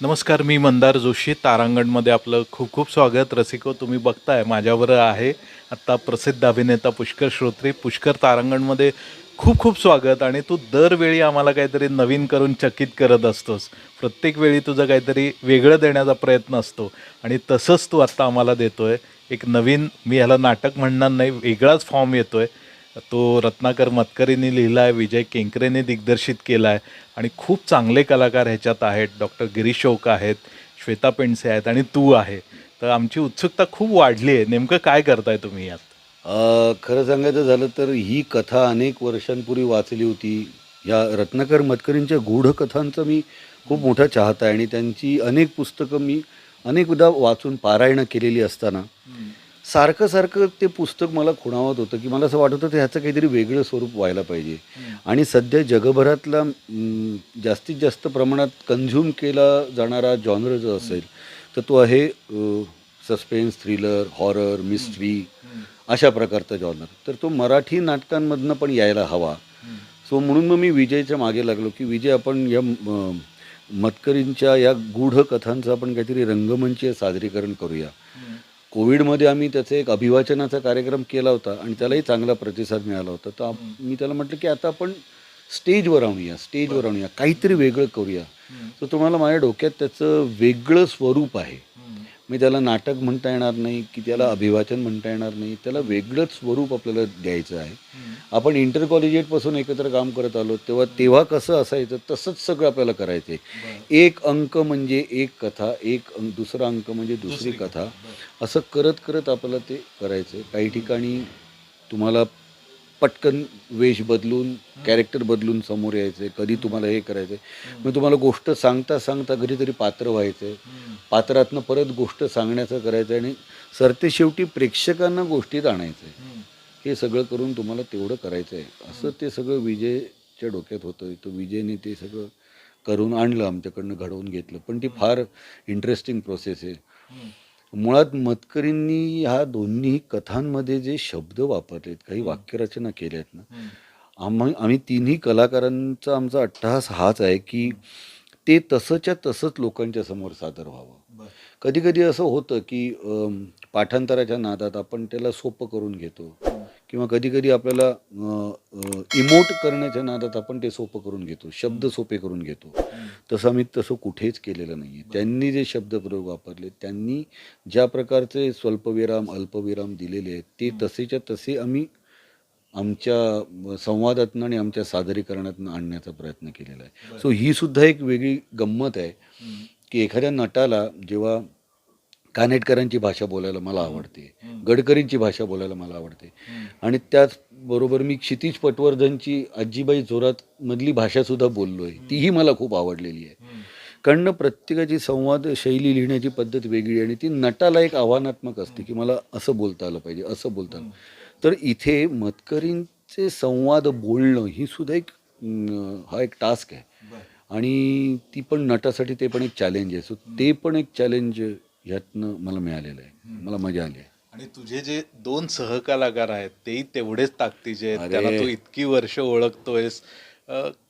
नमस्कार मी मंदार जोशी तारांगणमध्ये आपलं खूप खूप स्वागत. रसिको तुम्ही बघताय माझ्यावर आहे आत्ता प्रसिद्ध अभिनेता पुष्कर श्रोत्री पुष्कर तारांगणमध्ये खूप खूप स्वागत. आणि तू दरवेळी आम्हाला काहीतरी नवीन करून चकित करत असतोस. प्रत्येक वेळी तुझं काहीतरी वेगळं देण्याचा प्रयत्न असतो. आणि तसंच तू आत्ता आम्हाला देतो आहे एक नवीन मी ह्याला नाटक म्हणणार नाही वेगळाच फॉर्म येतो आहे तो रत्नाकर मतकरींनी लिहिला आहे विजय केंकरेने दिग्दर्शित केला आहे आणि खूप चांगले कलाकार ह्याच्यात आहेत. डॉक्टर गिरीशोक आहेत श्वेता पेंडसे आहेत आणि तू आहे. तर आमची उत्सुकता खूप वाढली आहे. नेमकं काय करताय तुम्ही यात? खरं सांगायचं झालं तर ही कथा अनेक वर्षांपूर्वी वाचली होती. या रत्नाकर मतकरींच्या गूढकथांचा मी खूप मोठा चाहता आहे आणि त्यांची अनेक पुस्तकं मी अनेकदा वाचून पारायणं केलेली असताना. सारखं सारखं ते पुस्तक मला खुणावत होतं की मला असं वाटत होतं ह्याचं काहीतरी वेगळं स्वरूप व्हायला पाहिजे. आणि सध्या जगभरातला जास्तीत जास्त प्रमाणात कन्झ्युम केला जाणारा जॉनर जो असेल तर तो आहे सस्पेन्स थ्रिलर हॉरर मिस्ट्री अशा प्रकारचा जॉनर तर तो मराठी नाटकांमधनं पण यायला हवा. सो म्हणून मग मी विजयच्या मागे लागलो की विजय आपण या मतकरींच्या या गूढ कथांचं आपण काहीतरी रंगमंचीय सादरीकरण करूया. कोविडमध्ये आम्ही त्याचा एक अभिवाचनाचा कार्यक्रम केला होता आणि त्यालाही चांगला प्रतिसाद मिळाला होता. तर आप- मी त्याला म्हटलं की आता आपण स्टेजवर आणूया स्टेजवर आणूया काहीतरी वेगळं करूया. तर तुम्हाला माझ्या डोक्यात त्याचं वेगळं स्वरूप आहे. मी त्याला नाटक म्हणता येणार नाही की त्याला अभिवाचन म्हणता येणार नाही त्याला वेगळंच स्वरूप आपल्याला द्यायचं आहे. आपण इंटर कॉलेजिएटपासून एकत्र काम करत आलो तेव्हा तेव्हा कसं असायचं तसंच सगळं आपल्याला करायचं आहे. एक अंक म्हणजे एक कथा एक अंक दुसरा अंक म्हणजे दुसरी कथा. असं करत करत आपल्याला ते करायचं आहे. काही ठिकाणी तुम्हाला पटकन वेश बदलून कॅरेक्टर बदलून समोर यायचे कधी तुम्हाला हे करायचं मग तुम्हाला गोष्ट सांगता सांगता कधीतरी पात्र व्हायचं. पात्रातनं परत गोष्ट सांगण्याचं करायचं आणि सरते शेवटी प्रेक्षकांना गोष्टीत आणायचं आहे हे सगळं करून तुम्हाला तेवढं करायचं आहे असं ते सगळं विजयच्या डोक्यात होतं. तो विजयने ते सगळं करून आणलं आमच्याकडनं घडवून घेतलं. पण ती फार इंटरेस्टिंग प्रोसेस आहे. मुळात मतकरींनी ह्या दोन्ही कथांमध्ये जे शब्द वापरलेत काही वाक्यरचना केल्या आहेत ना आम्हा आम्ही तिन्ही कलाकारांचा आमचा अट्टहास हाच आहे की ते तसंच्या तसंच लोकांच्या समोर सादर व्हावं. कधी कधी असं होतं की अम, पाठांतराच्या नादात आपण त्याला सोपं करून घेतो. किंवा कधी कधी आपल्याला इमोट करण्याच्या नादात आपण ते सोपं करून घेतो शब्द सोपे करून घेतो. तसं आम्ही तसं कुठेच केलेलं नाही आहे त्यांनी जे शब्दप्रयोग वापरले त्यांनी ज्या प्रकारचे स्वल्पविराम अल्पविराम दिलेले आहेत ते तसेच्या तसे आम्ही आमच्या संवादातनं आणि आमच्या सादरीकरणातनं आणण्याचा प्रयत्न केलेला आहे. सो ही सुद्धा एक वेगळी गंमत आहे की एखाद्या नटाला जेव्हा कानेटकरांची भाषा बोलायला मला आवडते. गडकरींची भाषा बोलायला मला आवडते. आणि त्याचबरोबर मी क्षितिज पटवर्धनची आजीबाई जोरात मधली भाषासुद्धा बोललो आहे तीही मला खूप आवडलेली आहे. कारण प्रत्येकाची संवाद शैली लिहिण्याची पद्धत वेगळी आणि ती नटाला एक आव्हानात्मक असते की मला असं बोलता आलं पाहिजे असं बोलता आलं. तर इथे मतकरींचे संवाद बोलणं ही सुद्धा एक हा एक टास्क आहे. आणि ती पण नटासाठी ते पण एक चॅलेंज आहे. सो ते पण एक चॅलेंज ह्यातनं मला मिळालेलं आहे. मला मजा आली आहे. आणि तुझे जे दोन सहकलाकार आहेत तेही तेवढेच ताकदीचे आहेत. त्याला तू इतकी वर्ष ओळखतोयस.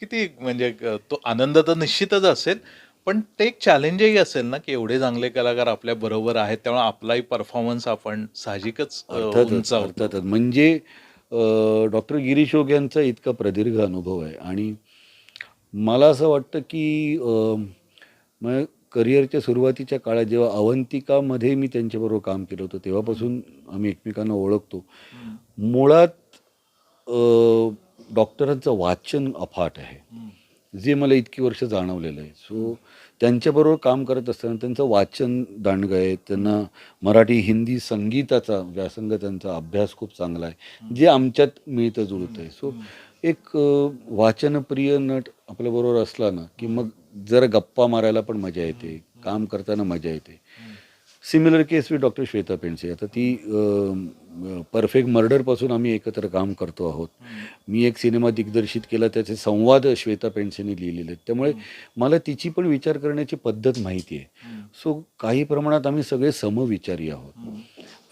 किती म्हणजे तो आनंद तर निश्चितच असेल पण ते एक चॅलेंजही असेल ना की एवढे चांगले कलाकार आपल्या बरोबर आहेत त्यामुळे आपलाही परफॉर्मन्स आपण साहजिकच अर्थातच म्हणजे डॉक्टर गिरीश योग यांचा इतका प्रदीर्घ अनुभव आहे. आणि मला असं वाटतं की मग करिअरच्या सुरुवातीच्या काळात जेव्हा अवंतिकामध्ये मी त्यांच्याबरोबर काम केलं होतं तेव्हापासून आम्ही एकमेकांना ओळखतो. मुळात डॉक्टरांचं वाचन अफाट आहे. जे मला इतकी वर्ष जाणवलेलं आहे. सो त्यांच्याबरोबर काम करत असताना त्यांचं वाचन दांडगं आहे. त्यांना मराठी हिंदी संगीताचा व्यासंग त्यांचा अभ्यास खूप चांगला आहे. जे आमच्यात मिळतं जुळतं आहे सो एक वाचनप्रिय नट आपल्याबरोबर असला ना की मग जरा गप्पा मारायला पण मजा येते काम करताना मजा येते. Similar case with doctor Shweta Pendse आता ती परफेक्ट मर्डरपासून आम्ही एकत्र काम करतो आहोत. मी एक सिनेमा दिग्दर्शित केला त्याचे संवाद श्वेता पेंडसेने लिहिलेले आहेत. त्यामुळे मला तिची पण विचार करण्याची पद्धत माहिती आहे. सो काही प्रमाणात आम्ही सगळे समविचारी आहोत.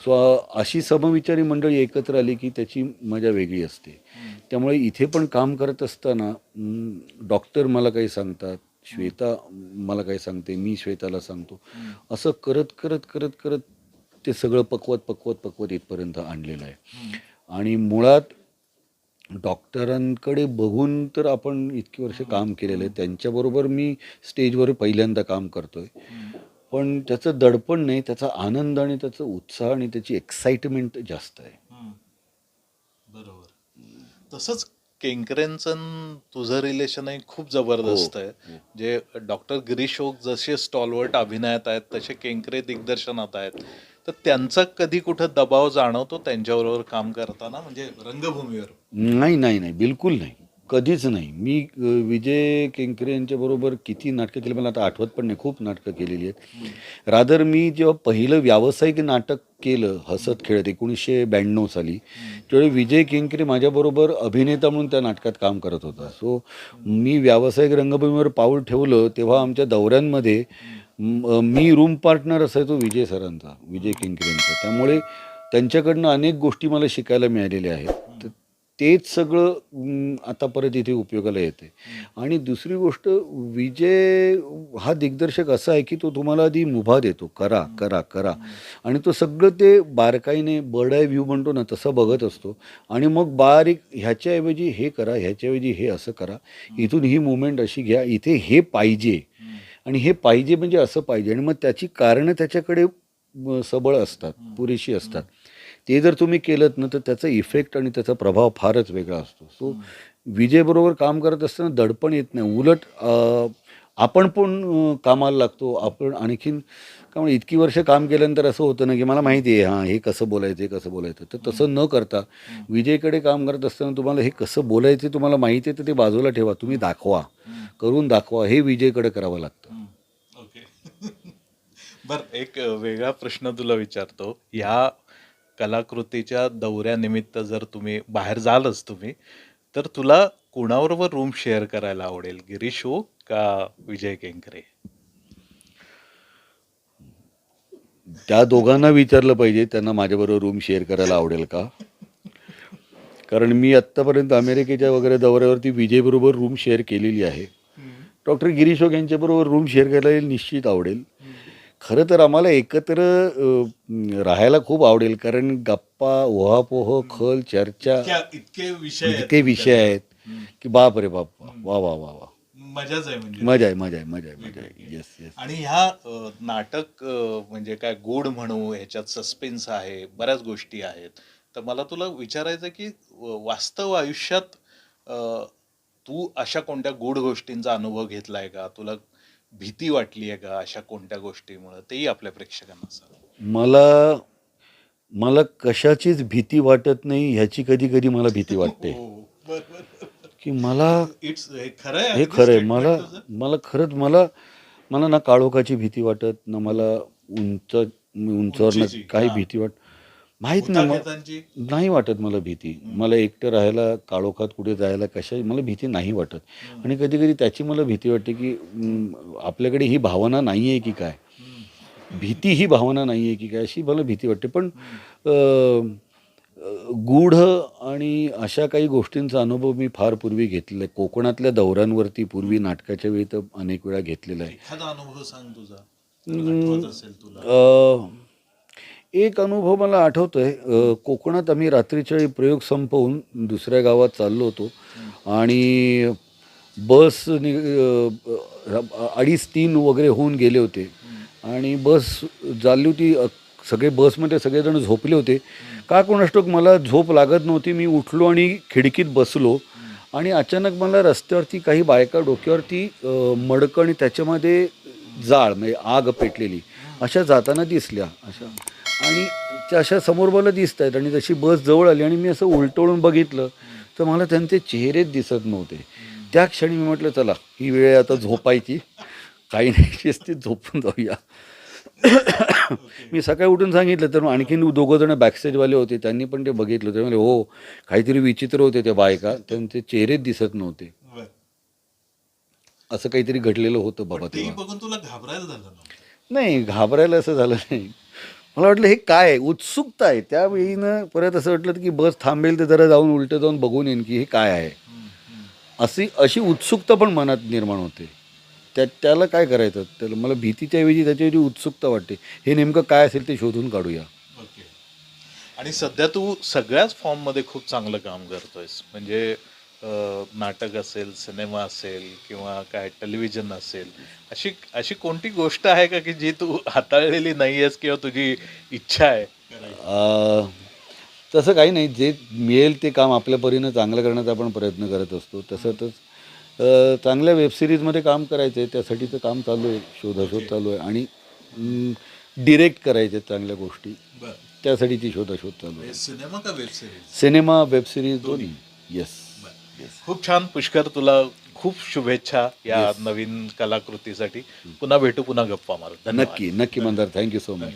सो अशी समविचारी मंडळी एकत्र आली की त्याची मजा वेगळी असते. त्यामुळे इथे पण काम करत असताना डॉक्टर मला काही सांगतात श्वेता मला काय सांगते मी श्वेताला सांगतो. असं करत करत करत करत ते सगळं पकवत पकवत पकवत इथपर्यंत आणलेलं आहे. आणि मुळात डॉक्टरांकडे बघून तर आपण इतकी वर्ष काम केलेलं आहे. त्यांच्याबरोबर मी स्टेजवर पहिल्यांदा काम करतोय. पण त्याचं दडपण नाही त्याचा आनंद आणि त्याचा उत्साह आणि त्याची एक्साइटमेंट जास्त आहे. बरोबर. तसंच केंकरेंचं तुझं रिलेशन आहे खूप जबरदस्त आहे. जे डॉक्टर गिरीश ओक जसे स्टॉलवर्ट अभिनयात आहेत तसे केंकरे दिग्दर्शनात आहेत. तर त्यांचा कधी कुठं दबाव जाणवतो त्यांच्याबरोबर काम करताना? म्हणजे रंगभूमीवर? नाही नाही नाही. बिलकुल नाही. कधीच नाही. मी विजय केंकरे यांच्याबरोबर किती नाटकं केली मला आता आठवत पण नाही. खूप नाटकं केलेली आहेत. रादर मी जेव्हा पहिलं व्यावसायिक नाटक केलं हसत खेळत एकोणीसशे ब्याण्णव साली त्यावेळी विजय केंकरे माझ्याबरोबर अभिनेता म्हणून त्या नाटकात काम करत होता. सो मी व्यावसायिक रंगभूमीवर पाऊल ठेवलं तेव्हा आमच्या दौऱ्यांमध्ये मी रूम पार्टनर असायचो विजय सरांचा विजय केंकरेंचा. त्यामुळे त्यांच्याकडनं अनेक गोष्टी मला शिकायला मिळालेल्या आहेत. तेच सगळं आता परत इथे उपयोगाला येते आणि दुसरी गोष्ट विजय हा दिग्दर्शक असा आहे की तो तुम्हाला आधी मुभा देतो. करा करा करा. आणि तो सगळं ते बारकाईने बर्ड आय व्ह्यू म्हणतो ना तसं बघत असतो. आणि मग बारीक ह्याच्याऐवजी हे करा ह्याच्याऐवजी हे असं करा. इथून ही मुवमेंट अशी घ्या इथे हे पाहिजे. आणि हे पाहिजे म्हणजे असं पाहिजे. आणि मग त्याची कारणं त्याच्याकडे सबळ असतात पुरेशी असतात. ते जर तुम्ही केलं ना तर त्याचा इफेक्ट आणि त्याचा प्रभाव फारच वेगळा असतो. सो विजेबरोबर काम करत असताना दडपण येत नाही. उलट आपण पण कामाला लागतो. आपण आणखीन का इतकी वर्ष काम केल्यानंतर असं होतं ना की मला माहिती आहे हां हे कसं बोलायचं हे कसं बोलायचं. तर तसं न करता विजयकडे काम करत असताना तुम्हाला हे कसं बोलायचं तुम्हाला माहिती आहे तर ते बाजूला ठेवा. तुम्ही दाखवा. करून दाखवा. हे विजयकडे करावं लागतं. ओके. बर एक वेगळा प्रश्न तुला विचारतो. ह्या कलाकृतीच्या दौऱ्यानिमित्त जर तुम्ही बाहेर जालच तुम्ही तर तुला कुणाबरोबर रूम शेअर करायला आवडेल? गिरीश हो का विजय केंकरे? त्या दोघांना विचारलं पाहिजे त्यांना माझ्याबरोबर रूम शेअर करायला आवडेल का? कारण मी आत्तापर्यंत अमेरिकेच्या वगैरे दौऱ्यावरती विजयबरोबर रूम शेअर केलेली आहे. डॉक्टर गिरीश ओक यांच्याबरोबर रूम शेअर करायला निश्चित आवडेल. खरं तर आम्हाला एकत्र राहायला खूप आवडेल. कारण गप्पा ओहापोह खल चर्चा इतके विषय इतके विषय आहेत की बाप रे बाप. वा वा वा वा. मजाच आहे म्हणजे. मजा आहे मजा आहे मजा आहे मजा आहे. येस येस आणि ह्या अ, नाटक अ, म्हणजे काय गोड म्हणू ह्याच्यात सस्पेन्स आहे बऱ्याच गोष्टी आहेत. तर मला तुला विचारायचं की व- वास्तव आयुष्यात अ, तू अशा कोणत्या गोड गोष्टींचा अनुभव घेतलाय का? तुला भीती वाटली आहे का अशा कोणत्या गोष्टीमुळे? तेही आपल्या प्रेक्षकांना सांग. मला मला कशाचीच भीती वाटत नाही ह्याची कधी कधी मला भीती वाटते. की मला इट्स हे खरं आहे मला. मला खरंच मला मला ना काळोखाची भीती वाटत ना मला उंच उंचावर काही हा. भीती वाट माहीत नाही. नाही वाटत मला भीती. मला एकटं राहायला काळोखात कुठे जायला कशा मला भीती नाही वाटत. आणि कधी कधी त्याची मला भीती वाटते की हम्म, आपल्याकडे ही भावना नाही आहे की काय? भीती ही भावना नाही आहे की काय अशी मला भीती वाटते. पण अं, अं, गूढ आणि अशा काही गोष्टींचा अनुभव मी फार पूर्वी घेतलेला आहे. कोकणातल्या दौऱ्यांवरती पूर्वी नाटकाच्या वेळी तर अनेक वेळा घेतलेला आहे. एखादा अनुभव सांग तुझा. आठवत असेल तुला. अ, एक अनुभव मला आठवतो आहे कोकणात आम्ही रात्रीच्या वेळी प्रयोग संपवून दुसऱ्या गावात चाललो होतो. आणि बस नि- अडीच तीन वगैरे होऊन गेले होते. आणि बस चालली होती. सगळे बसमध्ये सगळेजण झोपले होते. का कोणास्टोक मला झोप लागत नव्हती. मी उठलो आणि खिडकीत बसलो. आणि अचानक मला रस्त्यावरती काही बायका डोक्यावरती मडकं आणि त्याच्यामध्ये जाळ म्हणजे आग पेटलेली. अशा जाताना दिसल्या. अशा आणि त्या अशा समोर मला दिसत आहेत आणि जशी बस जवळ आली आणि मी असं उलटवून बघितलं तर मला त्यांचे चेहरेच दिसत नव्हते. त्या क्षणी मी म्हटलं चला ही वेळ आता झोपायची. काही नाही शिस्तीत झोपून जाऊया. मी सकाळी उठून सांगितलं तर आणखीन दोघं जण बॅकस्टेजवाले होते त्यांनी पण ते बघितलं. ते म्हणजे हो काहीतरी विचित्र होते त्या बायका त्यांचे चेहरेच दिसत नव्हते. असं काहीतरी घडलेलं होतं बाबा तेव्हा. बघून तुला घाबरायला झालं नाही घाबरायला असं झालं नाही. मला वाटलं हे काय आहे? उत्सुकता आहे. त्यावेळीनं परत असं वाटलं की बस थांबेल तर जरा जाऊन उलटं जाऊन बघून येईन की हे काय आहे. अशी अशी उत्सुकता पण मनात निर्माण होते. त्या त्याला काय करायचं? त्याला मला भीतीच्या ऐवजी त्याच्याऐवजी उत्सुकता वाटते. हे नेमकं काय असेल ते शोधून काढूया. ओके. आणि सध्या तू सगळ्याच फॉर्ममध्ये खूप चांगलं काम करतोयस. म्हणजे नाटक असेल सिनेमा असेल किंवा काय टेलिव्हिजन असेल अशी अशी कोणती गोष्ट आहे का की जी तू हाताळलेली नाही आहेस किंवा तुझी इच्छा आहे? तसं काही नाही. जे मिळेल ते काम आपल्या परीनं चांगलं करण्याचा आपण प्रयत्न करत असतो. तसंच चांगल्या वेबसिरीजमध्ये काम करायचं आहे त्यासाठीचं काम चालू आहे शोधाशोध चालू आहे आणि डिरेक्ट करायचे चांगल्या गोष्टी. त्यासाठीची शोधाशोध चालू आहे. सिनेमा का web series? Cinema web series दोन्ही. येस खूप छान पुष्कर तुला खूप शुभेच्छा या नवीन कलाकृतीसाठी. पुन्हा भेटू पुन्हा गप्पा मारू. नक्की नक्की मंदार थँक्यू सो मच